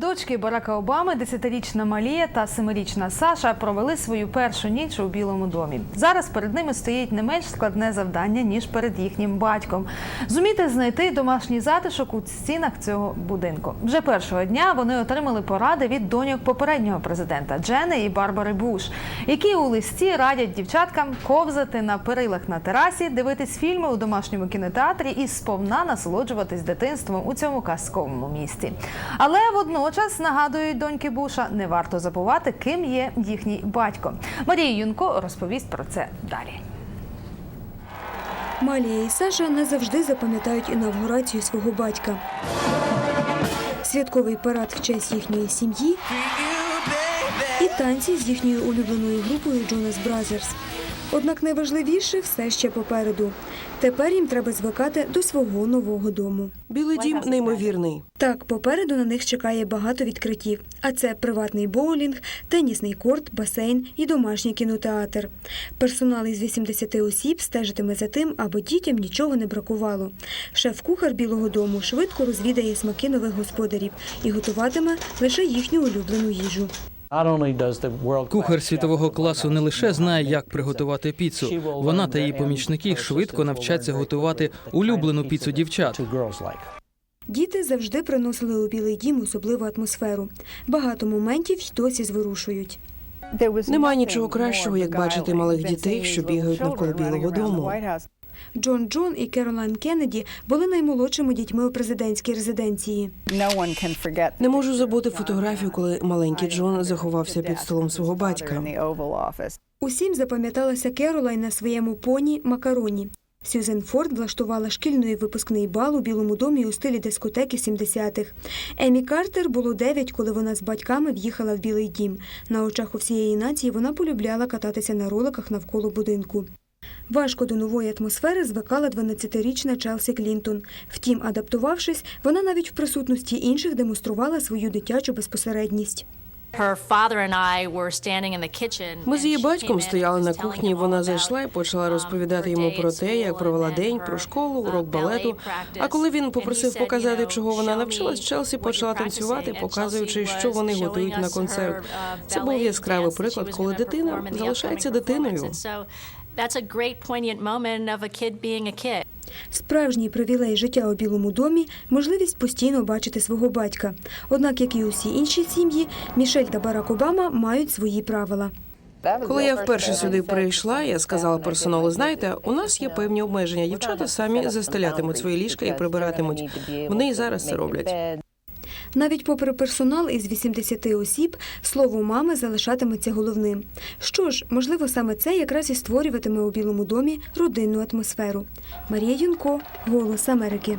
Дочки Барака Обами, десятирічна Малія та семирічна Саша провели свою першу ніч у Білому домі. Зараз перед ними стоїть не менш складне завдання ніж перед їхнім батьком. Зуміти знайти домашній затишок у стінах цього будинку. Вже першого дня вони отримали поради від доньок попереднього президента Джени і Барбари Буш, які у листі радять дівчаткам ковзати на перилах на терасі, дивитись фільми у домашньому кінотеатрі і сповна насолоджуватись дитинством у цьому казковому місті. Але водночас нагадують доньки Буша, не варто забувати, ким є їхній батько. Марія Юнко розповість про це далі. Малія і Саша не завжди запам'ятають інавгурацію свого батька. Святковий парад в честь їхньої сім'ї і танці з їхньою улюбленою групою Jonas Brothers. Однак найважливіше все ще попереду. Тепер їм треба звикати до свого нового дому. Білий дім неймовірний. Так, попереду на них чекає багато відкриттів. А це приватний боулінг, тенісний корт, басейн і домашній кінотеатр. Персонал із 80 осіб стежитиме за тим, аби дітям нічого не бракувало. Шеф-кухар Білого дому швидко розвідає смаки нових господарів і готуватиме лише їхню улюблену їжу. Кухар світового класу не лише знає, як приготувати піцу. Вона та її помічники швидко навчаться готувати улюблену піцу дівчат. Діти завжди приносили у Білий дім особливу атмосферу. Багато моментів й досі зворушують. Немає нічого кращого, як бачити малих дітей, що бігають навколо Білого дому. Джон Джон і Керолайн Кеннеді були наймолодшими дітьми у президентській резиденції. Не можу забути фотографію, коли маленький Джон заховався під столом свого батька. Усім запам'яталася Керолайн на своєму поні Макароні. Сюзен Форд влаштувала шкільний випускний бал у Білому домі у стилі дискотеки 70-х. Емі Картер було 9, коли вона з батьками в'їхала в Білий дім. На очах у всієї нації вона полюбляла кататися на роликах навколо будинку. Важко до нової атмосфери звикала 12-річна Челсі Клінтон. Втім, адаптувавшись, вона навіть в присутності інших демонструвала свою дитячу безпосередність. Ми з її батьком стояли на кухні. Вона зайшла і почала розповідати йому про те, як провела день, про школу, урок балету. А коли він попросив показати, чого вона навчилась, Челсі почала танцювати, показуючи, що вони готують на концерт. Це був яскравий приклад, коли дитина залишається дитиною. That's a great poignant moment of a kid being a kid. Справжній привілей життя у Білому домі можливість постійно бачити свого батька. Однак, як і усі інші сім'ї, Мішель та Барак Обама мають свої правила. Коли я вперше сюди прийшла, я сказала персоналу: знаєте, у нас є певні обмеження. Дівчата самі застелятимуть свої ліжка і прибиратимуть. Вони і зараз це роблять. Навіть попри персонал із 80 осіб, слово мами залишатиметься головним. Що ж, можливо, саме це якраз і створюватиме у Білому домі родинну атмосферу. Марія Юнко, Голос Америки.